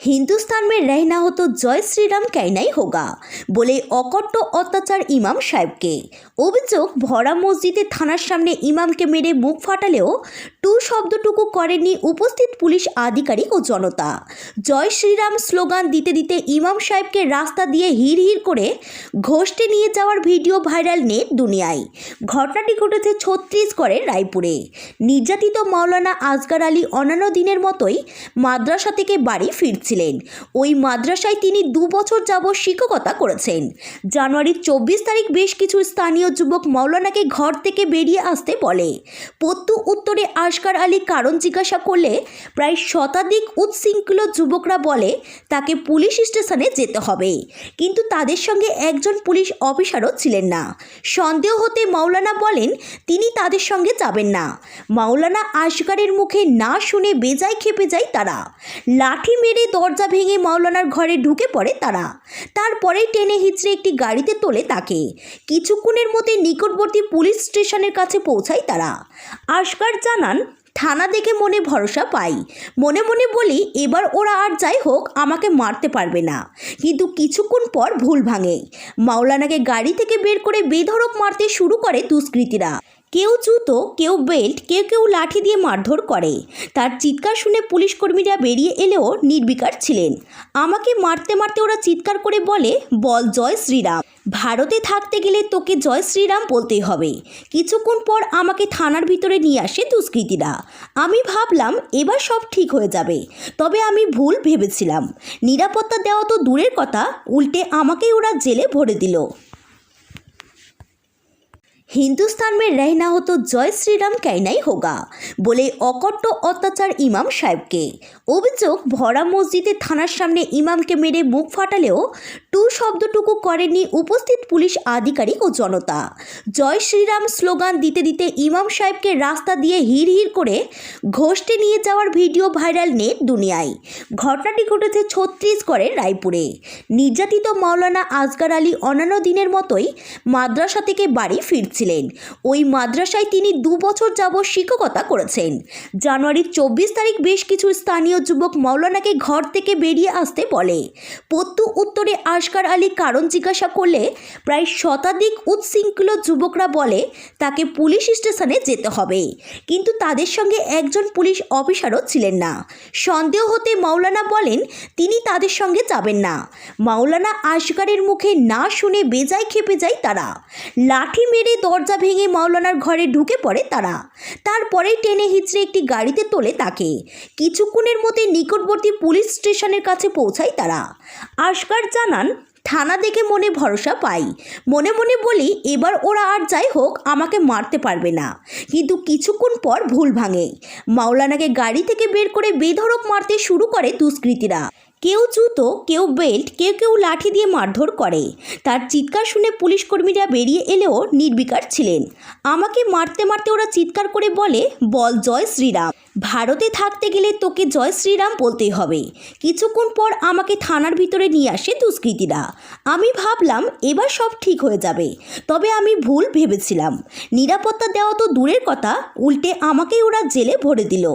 हिंदुस्तान में रहना हो तो জয় শ্রীরাম কেনাই হোগা বলে অকট্ট অত্যাচার ইমাম সাহেবকে অভিযোগ ভরা মসজিদে থানার সামনে ইমামকে মেরে মুখ ফাটালেও টু শব্দটুকু করেননি উপস্থিত পুলিশ আধিকারিক ও জনতা জয় শ্রীরাম স্লোগান দিতে দিতে ইমাম সাহেবকে রাস্তা দিয়ে হিড় হিড় করে ঘষতে নিয়ে যাওয়ার ভিডিও ভাইরাল নেট দুনিয়ায় ঘটনাটি ঘটেছে ছত্তিশগড়ের রায়পুরে নির্যাতিত মাওলানা আসগার আলী অন্যান্য দিনের মতোই মাদ্রাসা থেকে বাড়ি ফিরছিলেন ওই মাদ্রাসায় তিনি দু বছর যাবৎ শিক্ষকতা করেছেন। জানুয়ারির চব্বিশ তারিখ বেশ কিছু স্থানীয় যুবক মাওলানাকে ঘর থেকে বেরিয়ে আসতে বলে। পত্তু উত্তরে আসগার আলী কারণ জিজ্ঞাসা করলে প্রায় শতাধিক উচ্ছৃঙ্খল যুবকরা বলে, তাকে পুলিশ স্টেশনে যেতে হবে। কিন্তু তাদের সঙ্গে একজন পুলিশ অফিসারও ছিলেন না। সন্দেহ হতে মাওলানা বলেন, তিনি তাদের সঙ্গে যাবেন না। মাওলানা আসগারের মুখে না শুনে বেজায় খেপে যায় তারা। লাঠি মেরে দরজা ভেঙে মাওলানার ঘরে ঢুকে পড়ে তারা। তারপরেই টেনে হিচড়ে একটি গাড়িতে তোলে তাকে। কিছুক্ষণের মধ্যে নিকটবর্তী পুলিশ স্টেশনের কাছে পৌঁছায় তারা। আসগার জানান, থানা দেখে মনে ভরসা পাই। মনে মনে বলি, এবার ওরা আর যাই হোক, আমাকে মারতে পারবে না। কিন্তু কিছুক্ষণ পর ভুল ভাঙে। মাওলানাকে গাড়ি থেকে বের করে বেধড়ক মারতে শুরু করে দুষ্কৃতীরা। কেউ জুতো, কেউ বেল্ট, কেউ কেউ লাঠি দিয়ে মারধর করে। তার চিৎকার শুনে পুলিশ কর্মীরা বেরিয়ে এলেও নির্বিকার ছিলেন। আমাকে মারতে মারতে ওরা চিৎকার করে বলে, বল জয় শ্রীরাম। ভারতে থাকতে গেলে তোকে জয় শ্রীরাম বলতেই হবে। কিছুক্ষণ পর আমাকে থানার ভিতরে নিয়ে আসে দুষ্কৃতীরা। আমি ভাবলাম, এবার সব ঠিক হয়ে যাবে। তবে আমি ভুল ভেবেছিলাম। নিরাপত্তা দেওয়া তো দূরের কথা, উল্টে আমাকেই ওরা জেলে ভরে দিল। হিন্দুস্তান में रहना हो तो জয় শ্রীরাম কেনাই হোগা বলে অকট্ট অত্যাচার ইমাম সাহেবকে অভিযোগ ভরা মসজিদে থানার সামনে ইমামকে মেরে মুখ ফাটালেও টু শব্দটুকু করেননি উপস্থিত পুলিশ আধিকারিক ও জনতা জয় শ্রীরাম স্লোগান দিতে দিতে ইমাম সাহেবকে রাস্তা দিয়ে হিড় হিড় করে ঘষতে নিয়ে যাওয়ার ভিডিও ভাইরাল নেট দুনিয়ায় ঘটনাটি ঘটেছে ছত্তিশগড়ের রায়পুরে নির্যাতিত মাওলানা আসগার আলী অন্যান্য দিনের মতোই মাদ্রাসা থেকে বাড়ি ফিরছিলেন ওই মাদ্রাসায় তিনি দু বছর যাবৎ শিক্ষকতা করেছেন। জানুয়ারির চব্বিশ তারিখ বেশ কিছু স্থানীয় যুবক মাওলানাকে ঘর থেকে বেরিয়ে আসতে বলে। পত্তু উত্তরে আসগার আলী কারণ জিজ্ঞাসা করলে প্রায় শতাধিক উচ্ছৃঙ্খল যুবকরা বলে, তাকে পুলিশ স্টেশনে যেতে হবে। কিন্তু তাদের সঙ্গে একজন পুলিশ অফিসারও ছিলেন না। সন্দেহ হতে মাওলানা বলেন, তিনি তাদের সঙ্গে যাবেন না। মাওলানা আসগারের মুখে না শুনে বেজায় খেপে যায় তারা। লাঠি মেরে দরজা ভেঙে মাওলানার ঘরে ঢুকে পড়ে তারা। তারপরেই টেনে হিচড়ে একটি গাড়িতে তোলে তাকে। কিছুক্ষণের মধ্যে নিকটবর্তী পুলিশ স্টেশনের কাছে পৌঁছায় তারা। আসগার জানান, থানা দেখে মনে ভরসা পাই। মনে মনে বলি, এবার ওরা আর যাই হোক, আমাকে মারতে পারবে না। কিন্তু কিছুক্ষণ পর ভুল ভাঙে। মাওলানাকে গাড়ি থেকে বের করে বেধড়ক মারতে শুরু করে দুষ্কৃতীরা। কেউ জুতো, কেউ বেল্ট, কেউ কেউ লাঠি দিয়ে মারধর করে। তার চিৎকার শুনে পুলিশ কর্মীরা বেরিয়ে এলেও নির্বিকার ছিলেন। আমাকে মারতে মারতে ওরা চিৎকার করে বলে, বল জয় শ্রীরাম। ভারতে থাকতে গেলে তোকে জয় শ্রীরাম বলতেই হবে। কিছুক্ষণ পর আমাকে থানার ভিতরে নিয়ে আসে দুষ্কৃতীরা। আমি ভাবলাম, এবার সব ঠিক হয়ে যাবে। তবে আমি ভুল ভেবেছিলাম। নিরাপত্তা দেওয়া তো দূরের কথা, উল্টে আমাকেই ওরা জেলে ভরে দিল।